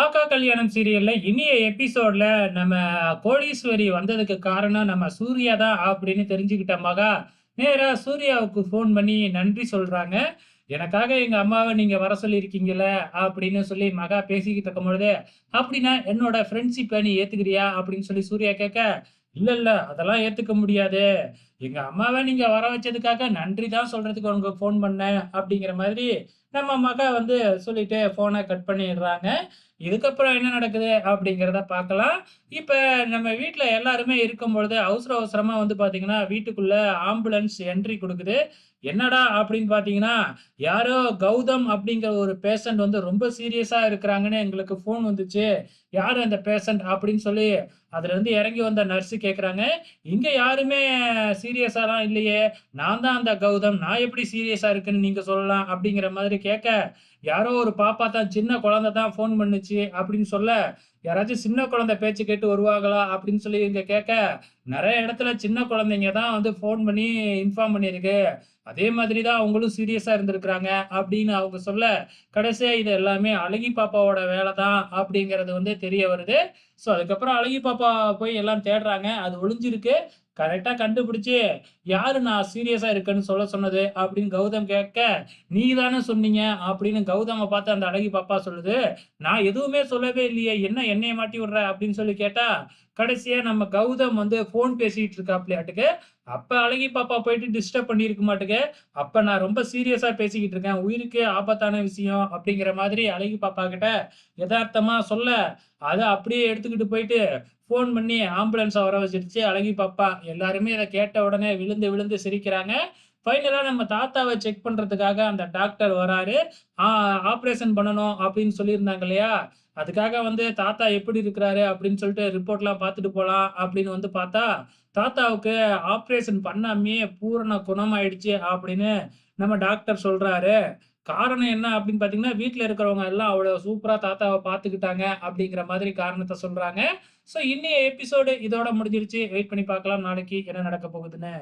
ஆகா கல்யாணம் சீரியல்ல இனிய எபிசோட்ல நம்ம கோடீஸ்வரி வந்ததுக்கு காரணம் நம்ம சூர்யா தான் அப்படின்னு தெரிஞ்சுக்கிட்ட மகா. நேரா சூர்யாவுக்கு ஃபோன் பண்ணி நன்றி சொல்றாங்க. எனக்காக எங்க அம்மாவை நீங்க வர சொல்லியிருக்கீங்கல்ல அப்படின்னு சொல்லி மகா பேசிக்கிட்டு இருக்கும் பொழுது அப்படின்னா என்னோட ஃப்ரெண்ட்ஷிப்பை நீ ஏத்துக்கிறியா? அப்படின்னு சொல்லி சூர்யா கேட்க இல்ல இல்ல அதெல்லாம் ஏத்துக்க முடியாது. எங்க அம்மாவை நீங்க வர வச்சதுக்காக நன்றி தான் சொல்றதுக்கு உங்களுக்கு ஃபோன் பண்ணேன். அப்படிங்கிற மாதிரி நம்ம மக வந்து சொல்லிட்டு ஃபோனை கட் பண்ணிடுறாங்க. இதுக்கப்புறம் என்ன நடக்குது அப்படிங்கிறத பார்க்கலாம். இப்போ நம்ம வீட்டில் எல்லாருமே இருக்கும் பொழுது அவசர அவசரமாக வந்து பார்த்தீங்கன்னா வீட்டுக்குள்ளே ஆம்புலன்ஸ் என்ட்ரி கொடுக்குது. என்னடா அப்படின்னு பார்த்தீங்கன்னா யாரோ கௌதம் அப்படிங்கிற ஒரு பேஷண்ட் வந்து ரொம்ப சீரியஸாக இருக்கிறாங்கன்னு எங்களுக்கு ஃபோன் வந்துச்சு. யார் அந்த பேஷண்ட் அப்படின்னு சொல்லி அதுலேருந்து இறங்கி வந்த நர்ஸு கேட்குறாங்க இங்கே யாருமே சீரியஸாலாம் இல்லையே. நான் தான் அந்த கௌதம். நான் எப்படி சீரியஸாக இருக்குன்னு நீங்கள் சொல்லலாம் அப்படிங்கிற மாதிரி கேட்க யாரோ ஒரு பாப்பா தான் சின்ன குழந்தை தான் ஃபோன் பண்ணுச்சு அப்படின்னு சொல்ல யாராச்சும் சின்ன குழந்தை பேச்சு கேட்டு வருவாங்களா அப்படின்னு சொல்லி இங்க கேட்க நிறைய இடத்துல சின்ன குழந்தைங்க தான் வந்து ஃபோன் பண்ணி இன்ஃபார்ம் பண்ணியிருக்கு. அதே மாதிரி தான் அவங்களும் சீரியஸாக இருந்திருக்கிறாங்க அப்படின்னு அவங்க சொல்ல கடைசியாக இது எல்லாமே அழகி பாப்பாவோட வேலை தான் அப்படிங்கிறது வந்து தெரிய வருது. ஸோ அதுக்கப்புறம் அழகி பாப்பா போய் எல்லாம் தேடுறாங்க. அது ஒளிஞ்சிருக்கு. கரெக்டாக கண்டுபிடிச்சி யாரு நான் சீரியஸாக இருக்கேன்னு சொல்ல சொன்னது? அப்படின்னு கௌதம் கேட்க நீ தானே சொன்னீங்க? அப்படின்னு கௌதம பார்த்து அந்த அழகி பாப்பா சொல்லுது நான் எதுவுமே சொல்லவே இல்லையே என்ன என்னைய மாட்டி விடுற? அப்படின்னு சொல்லி கேட்டா கடைசியா நம்ம கௌதம் வந்து போன் பேசிட்டு இருக்காப்லையாட்டுக்கு. அப்ப அழகி பாப்பா போயிட்டு டிஸ்டர்ப் பண்ணிருக்க மாட்டுக்கு. அப்ப நான் ரொம்ப சீரியஸா பேசிக்கிட்டு இருக்கேன். உயிருக்கு ஆபத்தான விஷயம் அப்படிங்கிற மாதிரி அழகி பாப்பா கிட்ட யதார்த்தமா சொல்ல அதை அப்படியே எடுத்துக்கிட்டு போயிட்டு ஃபோன் பண்ணி ஆம்புலன்ஸை வர வச்சிருச்சு. அழகி பாப்பா எல்லாருமே இதை கேட்ட உடனே விழுந்து விழுந்து சிரிக்கிறாங்க. ஃபைனலாக நம்ம தாத்தாவை செக் பண்ணுறதுக்காக அந்த டாக்டர் வராரு. ஆப்ரேஷன் பண்ணணும் அப்படின்னு சொல்லியிருந்தாங்க இல்லையா? அதுக்காக வந்து தாத்தா எப்படி இருக்கிறாரு அப்படின்னு சொல்லிட்டு ரிப்போர்ட்லாம் பார்த்துட்டு போகலாம் அப்படின்னு வந்து பார்த்தா தாத்தாவுக்கு ஆப்ரேஷன் பண்ணாமே பூரண குணமாயிடுச்சு அப்படின்னு நம்ம டாக்டர் சொல்கிறாரு காரணம் என்ன அப்படின்னு பார்த்தீங்கன்னா வீட்டில் இருக்கிறவங்க எல்லாம் அவ்வளோ சூப்பராக தாத்தாவை பார்த்துக்கிட்டாங்க அப்படிங்கிற மாதிரி காரணத்தை சொல்கிறாங்க ஸோ இன்னைய எபிசோடு இதோட முடிஞ்சிருச்சு. வெயிட் பண்ணி பார்க்கலாம். நாளைக்கு என்ன நடக்க போகுதுன்னு.